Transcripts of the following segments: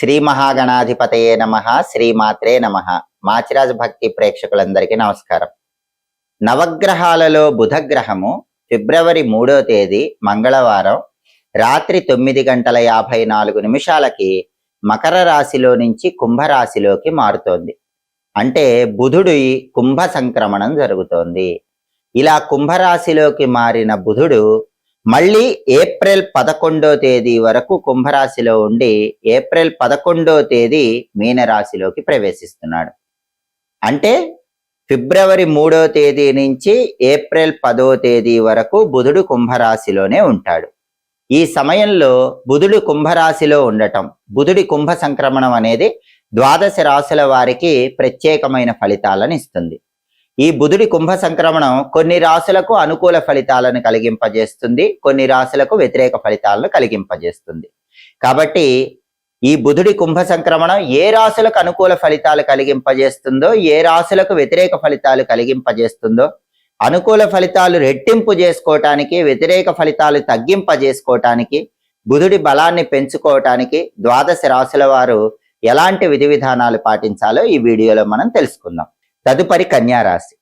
శ్రీ మహాగణాధిపతయే నమ శ్రీమాత్రే నమ. మాచిరాజ భక్తి ప్రేక్షకులందరికీ నమస్కారం. నవగ్రహాలలో బుధగ్రహము ఫిబ్రవరి మూడో తేదీ మంగళవారం రాత్రి తొమ్మిది గంటల యాభై నాలుగు నిమిషాలకి మకర రాశిలో నుంచి కుంభరాశిలోకి మారుతోంది. అంటే బుధుడు కుంభ సంక్రమణం జరుగుతోంది. ఇలా కుంభరాశిలోకి మారిన బుధుడు మళ్ళీ ఏప్రిల్ పదకొండో తేదీ వరకు కుంభరాశిలో ఉండి ఏప్రిల్ పదకొండో తేదీ మీనరాశిలోకి ప్రవేశిస్తున్నాడు. అంటే ఫిబ్రవరి మూడో తేదీ నుంచి ఏప్రిల్ పదో తేదీ వరకు బుధుడు కుంభరాశిలోనే ఉంటాడు. ఈ సమయంలో బుధుడు కుంభరాశిలో ఉండటం బుధుడి కుంభ సంక్రమణం అనేది ద్వాదశ రాశుల వారికి ప్రత్యేకమైన ఫలితాలను ఇస్తుంది. ఈ బుధుడి కుంభ సంక్రమణం కొన్ని రాశులకు అనుకూల ఫలితాలను కలిగింపజేస్తుంది కొన్ని రాశులకు వ్యతిరేక ఫలితాలను కలిగింపజేస్తుంది. కాబట్టి ఈ బుధుడి కుంభ సంక్రమణం ఏ రాశులకు అనుకూల ఫలితాలు కలిగింపజేస్తుందో ఏ రాశులకు వ్యతిరేక ఫలితాలు కలిగింపజేస్తుందో అనుకూల ఫలితాలు రెట్టింపు చేసుకోవటానికి వ్యతిరేక ఫలితాలు తగ్గింపజేసుకోవటానికి బుధుడి బలాన్ని పెంచుకోవటానికి ద్వాదశ రాశుల వారు ఎలాంటి విధి విధానాలు పాటించాలో ఈ వీడియోలో మనం తెలుసుకుందాం. తదుపరి కన్యారాశి.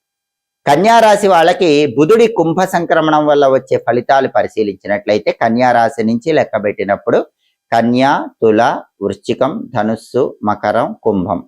కన్యారాశి వాళ్ళకి బుధుడి కుంభ సంక్రమణం వల్ల వచ్చే ఫలితాలు పరిశీలించినట్లయితే కన్యారాశి నుంచి లెక్కబెట్టినప్పుడు కన్యా తుల వృశ్చికం ధనుస్సు మకరం కుంభం.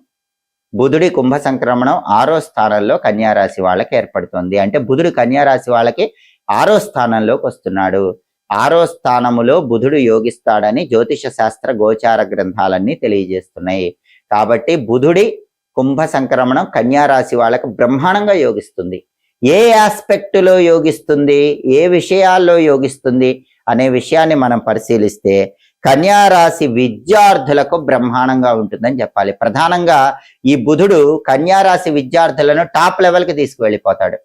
బుధుడి కుంభ సంక్రమణం ఆరో స్థానంలో కన్యారాశి వాళ్ళకి ఏర్పడుతుంది. అంటే బుధుడు కన్యారాశి వాళ్ళకి ఆరో స్థానంలోకి వస్తున్నాడు. ఆరో స్థానములో బుధుడు యోగిస్తాడని జ్యోతిష శాస్త్ర గోచార గ్రంథాలన్నీ తెలియజేస్తున్నాయి. కాబట్టి బుధుడి కుంభ సంక్రమణం కన్యారాశి వాళ్ళకు బ్రహ్మాండంగా యోగిస్తుంది. ఏ ఆస్పెక్టులో యోగిస్తుంది? ఏ విషయాల్లో యోగిస్తుంది? అనే విషయాన్ని మనం పరిశీలిస్తే కన్యారాశి విద్యార్థులకు బ్రహ్మాండంగా ఉంటుందని చెప్పాలి. ప్రధానంగా ఈ బుధుడు కన్యారాశి విద్యార్థులను టాప్ లెవెల్కి తీసుకువెళ్ళిపోతాడు.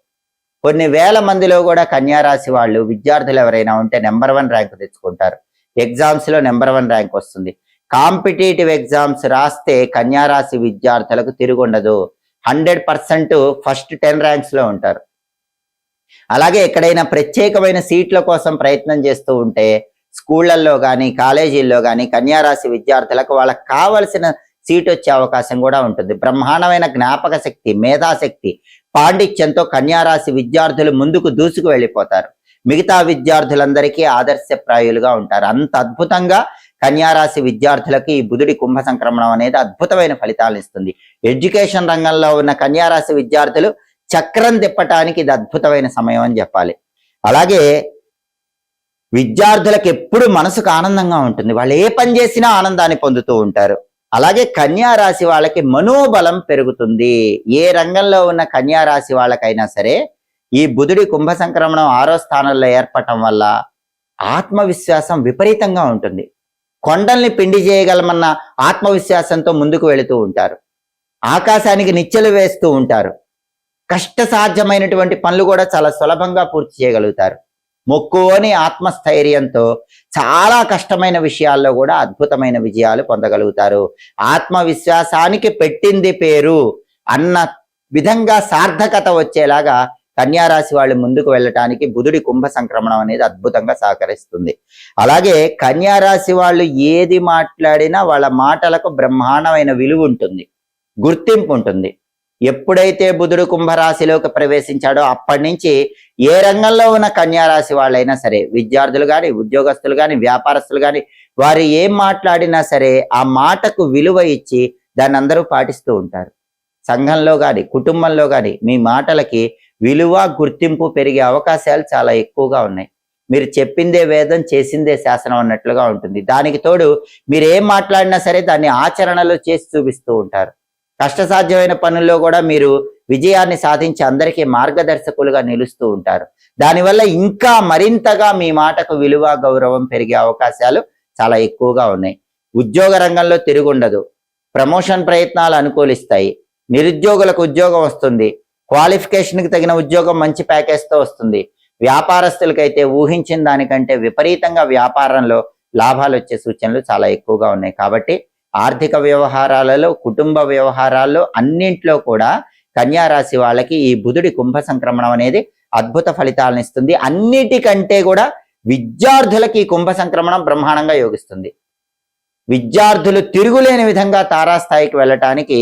కొన్ని వేల మందిలో కూడా కన్యారాశి వాళ్ళు విద్యార్థులు ఎవరైనా ఉంటే నెంబర్ వన్ ర్యాంక్ తెచ్చుకుంటారు. ఎగ్జామ్స్లో నెంబర్ వన్ ర్యాంక్ వస్తుంది. కాంపిటేటివ్ ఎగ్జామ్స్ రాస్తే కన్యారాశి విద్యార్థులకు తిరుగుండదు. హండ్రెడ్ పర్సెంట్ ఫస్ట్ టెన్ ర్యాంక్స్లో ఉంటారు. అలాగే ఎక్కడైనా ప్రత్యేకమైన సీట్ల కోసం ప్రయత్నం చేస్తూ ఉంటే స్కూళ్ళల్లో కానీ కాలేజీల్లో కానీ కన్యారాశి విద్యార్థులకు వాళ్ళకి కావలసిన సీట్ వచ్చే అవకాశం కూడా ఉంటుంది. బ్రహ్మాండమైన జ్ఞాపక శక్తి మేధాశక్తి పాండిత్యంతో కన్యారాశి విద్యార్థులు ముందుకు దూసుకు వెళ్ళిపోతారు. మిగతా విద్యార్థులందరికీ ఆదర్శప్రాయులుగా ఉంటారు. అంత అద్భుతంగా కన్యారాశి విద్యార్థులకి ఈ బుధుడి కుంభ సంక్రమణం అనేది అద్భుతమైన ఫలితాలు ఇస్తుంది. ఎడ్యుకేషన్ రంగంలో ఉన్న కన్యారాశి విద్యార్థులు చక్రం తిప్పటానికి ఇది అద్భుతమైన సమయం అని చెప్పాలి. అలాగే విద్యార్థులకు ఎప్పుడు మనసుకు ఆనందంగా ఉంటుంది. వాళ్ళు ఏ పని చేసినా ఆనందాన్ని పొందుతూ ఉంటారు. అలాగే కన్యారాశి వాళ్ళకి మనోబలం పెరుగుతుంది. ఏ రంగంలో ఉన్న కన్యారాశి వాళ్ళకైనా సరే ఈ బుధుడి కుంభ సంక్రమణం ఆరో స్థానంలో ఏర్పడటం వల్ల ఆత్మవిశ్వాసం విపరీతంగా ఉంటుంది. కొండల్ని పిండి చేయగలమన్న ఆత్మవిశ్వాసంతో ముందుకు వెళుతూ ఉంటారు. ఆకాశానికి నిచ్చెలు వేస్తూ ఉంటారు. కష్టసాధ్యమైనటువంటి పనులు కూడా చాలా సులభంగా పూర్తి చేయగలుగుతారు. మొక్కువని ఆత్మస్థైర్యంతో చాలా కష్టమైన విషయాల్లో కూడా అద్భుతమైన విజయాలు పొందగలుగుతారు. ఆత్మవిశ్వాసానికి పెట్టింది పేరు అన్న విధంగా సార్థకత వచ్చేలాగా కన్యారాశి వాళ్ళు ముందుకు వెళ్ళటానికి బుధుడి కుంభ సంక్రమణం అనేది అద్భుతంగా సహకరిస్తుంది. అలాగే కన్యారాశి వాళ్ళు ఏది మాట్లాడినా వాళ్ళ మాటలకు బ్రహ్మాండమైన విలువ ఉంటుంది గుర్తింపు ఉంటుంది. ఎప్పుడైతే బుధుడు కుంభరాశిలోకి ప్రవేశించాడో అప్పటి నుంచి ఏ రంగంలో ఉన్న కన్యారాశి వాళ్ళైనా సరే విద్యార్థులు కానీ ఉద్యోగస్తులు కానీ వ్యాపారస్తులు కానీ వారు ఏం మాట్లాడినా సరే ఆ మాటకు విలువ ఇచ్చి దాన్ని అందరూ పాటిస్తూ ఉంటారు. సంఘంలో కానీ కుటుంబంలో కానీ మీ మాటలకి విలువ గుర్తింపు పెరిగే అవకాశాలు చాలా ఎక్కువగా ఉన్నాయి. మీరు చెప్పిందే వేదం చేసిందే శాసనం అన్నట్లుగా ఉంటుంది. దానికి తోడు మీరు ఏం మాట్లాడినా సరే దాన్ని ఆచరణలో చేసి చూపిస్తూ ఉంటారు. కష్టసాధ్యమైన పనుల్లో కూడా మీరు విజయాన్ని సాధించి అందరికీ మార్గదర్శకులుగా నిలుస్తూ ఉంటారు. దానివల్ల ఇంకా మరింతగా మీ మాటకు విలువ గౌరవం పెరిగే అవకాశాలు చాలా ఎక్కువగా ఉన్నాయి. ఉద్యోగ రంగంలో తిరుగుండదు. ప్రమోషన్ ప్రయత్నాలు అనుకూలిస్తాయి. నిరుద్యోగులకు ఉద్యోగం వస్తుంది. క్వాలిఫికేషన్కి తగిన ఉద్యోగం మంచి ప్యాకేజ్తో వస్తుంది. వ్యాపారస్తులకైతే ఊహించిన దానికంటే విపరీతంగా వ్యాపారంలో లాభాలు వచ్చే సూచనలు చాలా ఎక్కువగా ఉన్నాయి. కాబట్టి ఆర్థిక వ్యవహారాలలో కుటుంబ వ్యవహారాల్లో అన్నింట్లో కూడా కన్యారాశి వాళ్ళకి ఈ బుధుడి కుంభ సంక్రమణం అనేది అద్భుత ఫలితాలను ఇస్తుంది. అన్నిటికంటే కూడా విద్యార్థులకి ఈ కుంభ సంక్రమణం బ్రహ్మాండంగా యోగిస్తుంది. విద్యార్థులు తిరుగులేని విధంగా తారాస్థాయికి వెళ్ళటానికి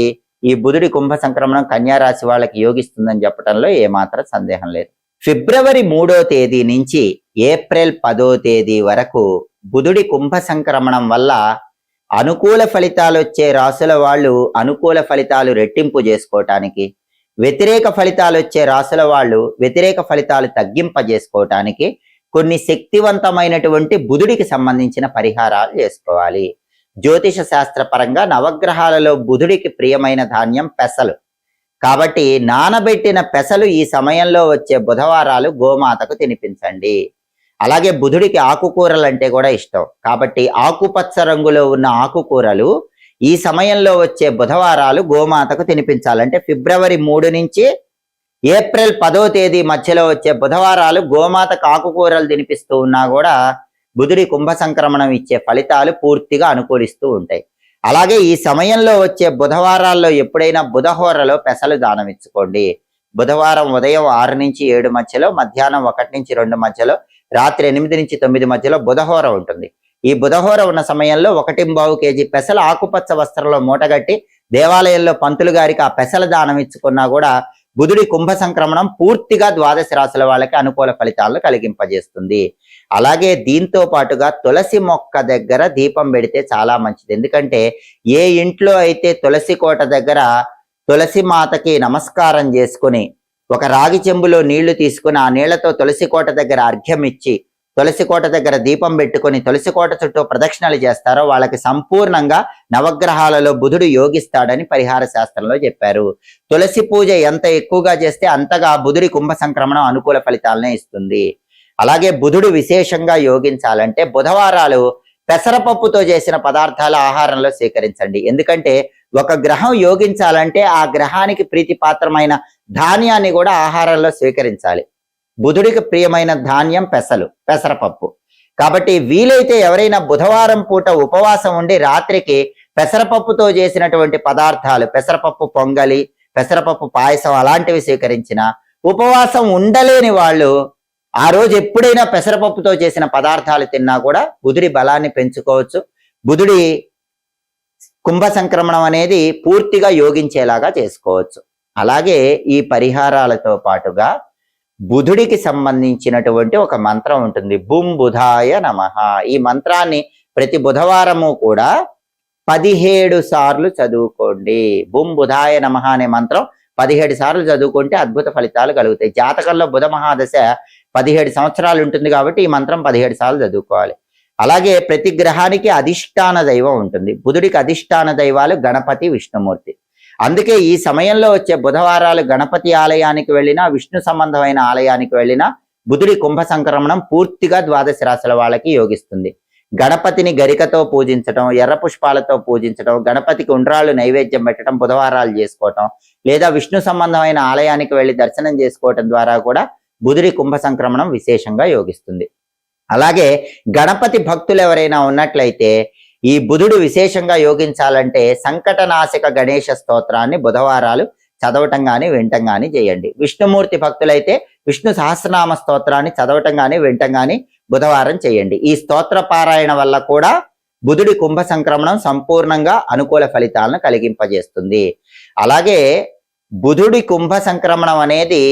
ఈ బుధుడి కుంభ సంక్రమణం కన్యా రాశి వాళ్ళకి యోగిస్తుందని చెప్పడంలో ఏమాత్రం సందేహం లేదు. ఫిబ్రవరి మూడో తేదీ నుంచి ఏప్రిల్ పదో తేదీ వరకు బుధుడి కుంభ సంక్రమణం వల్ల అనుకూల ఫలితాలు వచ్చే రాసుల వాళ్ళు అనుకూల ఫలితాలు రెట్టింపు చేసుకోవటానికి వ్యతిరేక ఫలితాలు వచ్చే రాసుల వాళ్ళు వ్యతిరేక ఫలితాలు తగ్గింపజేసుకోవటానికి కొన్ని శక్తివంతమైనటువంటి బుధుడికి సంబంధించిన పరిహారాలు చేసుకోవాలి. జ్యోతిష శాస్త్ర పరంగా నవగ్రహాలలో బుధుడికి ప్రియమైన ధాన్యం పెసలు. కాబట్టి నానబెట్టిన పెసలు ఈ సమయంలో వచ్చే బుధవారాలు గోమాతకు తినిపించండి. అలాగే బుధుడికి ఆకుకూరలు అంటే కూడా ఇష్టం. కాబట్టి ఆకుపచ్చ రంగులో ఉన్న ఆకుకూరలు ఈ సమయంలో వచ్చే బుధవారాలు గోమాతకు తినిపించాలంటే ఫిబ్రవరి మూడు నుంచి ఏప్రిల్ పదో తేదీ మధ్యలో వచ్చే బుధవారాలు గోమాతకు ఆకుకూరలు తినిపిస్తూ ఉన్నా కూడా బుధుడి కుంభ సంక్రమణం ఇచ్చే ఫలితాలు పూర్తిగా అనుకూలిస్తూ ఉంటాయి. అలాగే ఈ సమయంలో వచ్చే బుధవారాల్లో ఎప్పుడైనా బుధహోరలో పెసలు దానం ఇచ్చుకోండి. బుధవారం ఉదయం ఆరు నుంచి ఏడు మధ్యలో మధ్యాహ్నం ఒకటి నుంచి రెండు మధ్యలో రాత్రి ఎనిమిది నుంచి తొమ్మిది మధ్యలో బుధహోర ఉంటుంది. ఈ బుధహోర ఉన్న సమయంలో ఒకటి బావు కేజీ పెసలు ఆకుపచ్చ వస్త్రంలో మూటగట్టి దేవాలయంలో పంతులు గారికి ఆ పెసల దానం ఇచ్చుకున్నా కూడా బుధుడి కుంభ సంక్రమణం పూర్తిగా ద్వాదశ రాశుల వాళ్ళకి అనుకూల ఫలితాలను కలిగింపజేస్తుంది. అలాగే దీంతో పాటుగా తులసి మొక్క దగ్గర దీపం పెడితే చాలా మంచిది. ఎందుకంటే ఏ ఇంట్లో అయితే తులసి కోట దగ్గర తులసి మాతకి నమస్కారం చేసుకుని ఒక రాగి చెంబులో నీళ్ళు తీసుకుని ఆ నీళ్ళతో తులసి కోట దగ్గర అర్ఘ్యం ఇచ్చి తులసి కోట దగ్గర దీపం పెట్టుకొని తులసి కోట చుట్టూ ప్రదక్షిణలు చేస్తారో వాళ్ళకి సంపూర్ణంగా నవగ్రహాలలో బుధుడు యోగిస్తాడని పరిహార శాస్త్రంలో చెప్పారు. తులసి పూజ ఎంత ఎక్కువగా చేస్తే అంతగా బుధుడి కుంభ సంక్రమణం అనుకూల ఫలితాలనే ఇస్తుంది. అలాగే బుధుడు విశేషంగా యోగించాలంటే బుధవారాలు పెసరపప్పుతో చేసిన పదార్థాలు ఆహారంలో స్వీకరించండి. ఎందుకంటే ఒక గ్రహం యోగించాలంటే ఆ గ్రహానికి ప్రీతిపాత్రమైన ధాన్యాన్ని కూడా ఆహారంలో స్వీకరించాలి. బుధుడికి ప్రియమైన ధాన్యం పెసలు పెసరపప్పు. కాబట్టి వీలైతే ఎవరైనా బుధవారం పూట ఉపవాసం ఉండి రాత్రికి పెసరపప్పుతో చేసినటువంటి పదార్థాలు పెసరపప్పు పొంగలి పెసరపప్పు పాయసం అలాంటివి స్వీకరించిన ఉపవాసం ఉండలేని వాళ్ళు ఆ రోజు ఎప్పుడైనా పెసరపప్పుతో చేసిన పదార్థాలు తిన్నా కూడా బుధుడి బలాన్ని పెంచుకోవచ్చు. బుధుడి కుంభ సంక్రమణం అనేది పూర్తిగా యోగించేలాగా చేసుకోవచ్చు. అలాగే ఈ పరిహారాలతో పాటుగా బుధుడికి సంబంధించినటువంటి ఒక మంత్రం ఉంటుంది. బుం బుధాయ నమ. ఈ మంత్రాన్ని ప్రతి బుధవారము కూడా పదిహేడు సార్లు చదువుకోండి. బుం బుధాయ నమ అనే మంత్రం పదిహేడు సార్లు చదువుకుంటే అద్భుత ఫలితాలు కలుగుతాయి. జాతకంలో బుధ మహాదశ పదిహేడు సంవత్సరాలు ఉంటుంది కాబట్టి ఈ మంత్రం పదిహేడు సార్లు చదువుకోవాలి. అలాగే ప్రతి గ్రహానికి అధిష్టాన దైవం ఉంటుంది. బుధుడికి అధిష్టాన దైవాలు గణపతి విష్ణుమూర్తి. అందుకే ఈ సమయంలో వచ్చే బుధవారాలు గణపతి ఆలయానికి వెళ్ళినా విష్ణు సంబంధమైన ఆలయానికి వెళ్ళినా బుధుడి కుంభ సంక్రమణం పూర్తిగా ద్వాదశ రాశుల వాళ్ళకి యోగిస్తుంది. గణపతిని గరికతో పూజించడం ఎర్ర పుష్పాలతో పూజించడం గణపతికి ఉండ్రాళ్ళు నైవేద్యం పెట్టడం బుధవారాలు చేసుకోవటం లేదా విష్ణు సంబంధమైన ఆలయానికి వెళ్ళి దర్శనం చేసుకోవటం ద్వారా కూడా బుధుడి కుంభ సంక్రమణం విశేషంగా యోగిస్తుంది. అలాగే గణపతి భక్తులు ఎవరైనా ఉన్నట్లయితే ఈ బుధుడు విశేషంగా యోగించాలంటే సంకటనాశక గణేష స్తోత్రాన్ని బుధవారాలు చదవటం గాని వినటం గాని చేయండి. విష్ణుమూర్తి భక్తులైతే విష్ణు సహస్రనామ స్తోత్రాన్ని చదవటం గాని వినటం గాని బుధవారం చేయండి. ఈ స్తోత్ర పారాయణ వల్ల కూడా బుధుడి కుంభ సంక్రమణం సంపూర్ణంగా అనుకూల ఫలితాలను కలిగింపజేస్తుంది. అలాగే బుధుడి కుంభ సంక్రమణం అనేది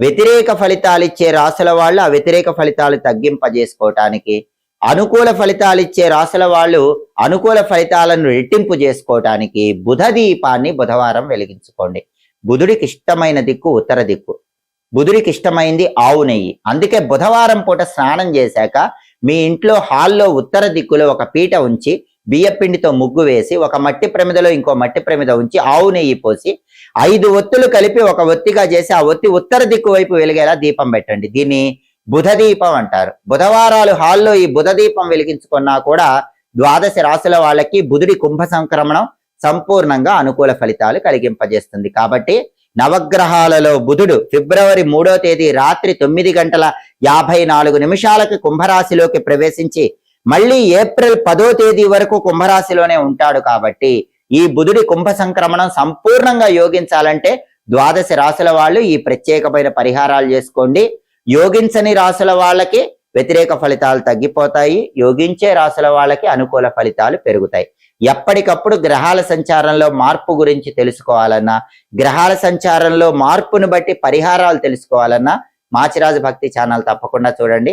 వ్యతిరేక ఫలితాలు ఇచ్చే రాసుల వాళ్ళు ఆ వ్యతిరేక ఫలితాలు తగ్గింపజేసుకోవటానికి అనుకూల ఫలితాలు ఇచ్చే రాసుల వాళ్ళు అనుకూల ఫలితాలను రెట్టింపు చేసుకోవటానికి బుధ దీపాన్ని బుధవారం వెలిగించుకోండి. బుధుడికి ఇష్టమైన దిక్కు ఉత్తర దిక్కు. బుధుడికి ఇష్టమైంది ఆవు నెయ్యి. అందుకే బుధవారం పూట స్నానం చేశాక మీ ఇంట్లో హాల్లో ఉత్తర దిక్కులో ఒక పీట ఉంచి బియ్యపిండితో ముగ్గు వేసి ఒక మట్టి ప్రమిదలో ఇంకో మట్టి ప్రమిద ఉంచి ఆవు నెయ్యి పోసి ఐదు ఒత్తులు కలిపి ఒక ఒత్తిగా చేసి ఆ ఒత్తి ఉత్తర దిక్కు వైపు వెలిగేలా దీపం పెట్టండి. దీన్ని బుధ దీపం అంటారు. బుధవారాలు హాల్లో ఈ బుధ దీపం వెలిగించుకున్నా కూడా ద్వాదశ రాశుల వాళ్ళకి బుధుడి కుంభ సంక్రమణం సంపూర్ణంగా అనుకూల ఫలితాలు కలిగింపజేస్తుంది. కాబట్టి నవగ్రహాలలో బుధుడు ఫిబ్రవరి మూడో తేదీ రాత్రి తొమ్మిది గంటల యాభై నాలుగు నిమిషాలకు కుంభరాశిలోకి ప్రవేశించి మళ్ళీ ఏప్రిల్ పదో తేదీ వరకు కుంభరాశిలోనే ఉంటాడు కాబట్టి ఈ బుధుడి కుంభ సంక్రమణం సంపూర్ణంగా యోగించాలంటే ద్వాదశ రాశుల వాళ్ళు ఈ ప్రత్యేకమైన పరిహారాలు చేసుకోండి. యోగించని రాశుల వాళ్ళకి వ్యతిరేక ఫలితాలు తగ్గిపోతాయి. యోగించే రాశుల వాళ్ళకి అనుకూల ఫలితాలు పెరుగుతాయి. ఎప్పటికప్పుడు గ్రహాల సంచారంలో మార్పు గురించి తెలుసుకోవాలన్నా గ్రహాల సంచారంలో మార్పును బట్టి పరిహారాలు తెలుసుకోవాలన్నా మాచిరాజు భక్తి ఛానల్ తప్పకుండా చూడండి.